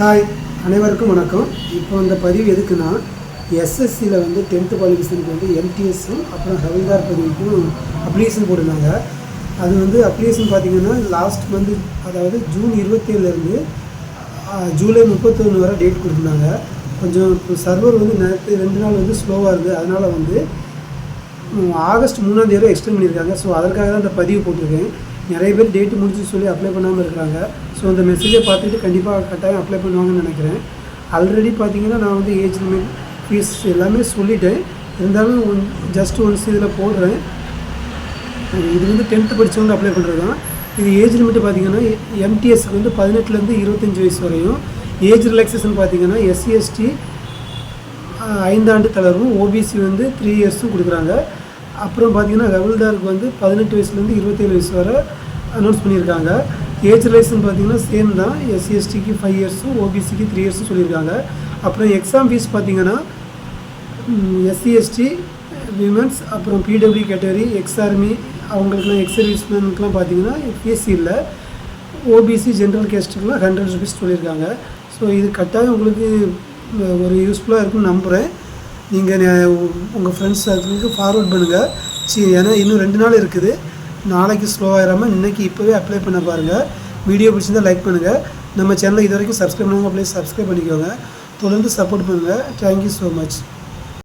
Hi அனைவருக்கும் வணக்கம். இப்போ இந்த பதிவு எதுக்குன்னா எஸ்எஸ்சியில் வந்து டென்த்து குவாலிஃபிகேஷனுக்கு வந்து எம்டிஎஸும் அப்புறம் ஹவில்தார் பதிவுக்கும் அப்ளிகேஷன் போட்டிருந்தாங்க. அது வந்து அப்ளிகேஷன் பார்த்தீங்கன்னா லாஸ்ட் மந்த் அதாவது ஜூன் இருபத்தேழுலேருந்து ஜூலை முப்பத்தொன்று வரை டேட் கொடுத்துருந்தாங்க. கொஞ்சம் சர்வர் வந்து நேற்று ரெண்டு நாள் வந்து ஸ்லோவாக இருக்குது அதனால் வந்து ஆகஸ்ட் மூணாம் தேதி எக்ஸ்டெண்ட் பண்ணியிருக்காங்க. ஸோ அதற்காக தான் இந்த பதிவு போட்டிருக்கேன். நிறைய பேர் டேட்டு முடிச்சு சொல்லி அப்ளை பண்ணாமல் இருக்கிறாங்க. ஸோ அந்த மெசேஜை பார்த்துட்டு கண்டிப்பாக கட்டாயம் அப்ளை பண்ணுவாங்கன்னு நினைக்கிறேன். ஆல்ரெடி பார்த்தீங்கன்னா நான் வந்து ஏஜ் லிமிட் ஃபீஸ் எல்லாமே சொல்லிட்டேன். இருந்தாலும் ஜஸ்ட் ஒன்ஸ் இதில் போடுறேன். இது வந்து டென்த்து படித்தவங்க அப்ளை பண்ணுறது தான் இது ஏஜ் லிமிட் பார்த்தீங்கன்னா எம்டிஎஸ்க்கு வந்து பதினெட்டுலேருந்து இருபத்தஞ்சி வயசு வரையும். ஏஜ் ரிலாக்ஸேஷன் பார்த்தீங்கன்னா எஸ்சி எஸ்டி ஐந்தாண்டு தளர்வும் ஓபிசி வந்து த்ரீ இயர்ஸும் கொடுக்குறாங்க. அப்புறம் பார்த்தீங்கன்னா ஹவில்தாருக்கு வந்து பதினெட்டு வயசுலேருந்து இருபத்தேழு வயசு வரை அனௌன்ஸ் பண்ணியிருக்காங்க. ஏஜ் ரிலேஷன் பார்த்தீங்கன்னா சேம் தான். எஸ்சிஎஸ்டிக்கு ஃபைவ் இயர்ஸும் ஓபிசிக்கு த்ரீ இயர்ஸும் சொல்லியிருக்காங்க. அப்புறம் எக்ஸாம் ஃபீஸ் பார்த்தீங்கன்னா எஸ்சிஎஸ்டி விமன்ஸ் அப்புறம் பிடபிள்யூ கேட்டகரி எக்ஸ் ஆர்மி அவங்களுக்குலாம் எக்ஸ் சர்வீஸ்மேனுக்குலாம் பார்த்தீங்கன்னா பிஎஸ்சி இல்லை. ஓபிசி ஜென்ரல் கேஸ்ட்டுக்கெலாம் ஹண்ட்ரட் ருபீஸ் சொல்லியிருக்காங்க. ஸோ இது கட்டாயம் உங்களுக்கு ஒரு யூஸ்ஃபுல்லாக இருக்கும்னு நம்புகிறேன் நீங்கள் உங்கள் ஃப்ரெண்ட்ஸ் சர்க்கிளுக்கு ஃபார்வர்ட் பண்ணுங்கள் சரி ஏன்னா இன்னும் ரெண்டு நாள் இருக்குது. நாளைக்கு ஸ்லோவாகிடாமல் இன்றைக்கி இப்போவே அப்ளை பண்ண பாருங்கள் வீடியோ பிடிச்சிருந்தா லைக் பண்ணுங்கள் நம்ம சேனலை இது வரைக்கும் சப்ஸ்கிரைப் பண்ணுவாங்க அப்படியே சப்ஸ்கிரைப் பண்ணிக்கோங்க. தொடர்ந்து சப்போர்ட் பண்ணுங்கள் தேங்க்யூ ஸோ மச்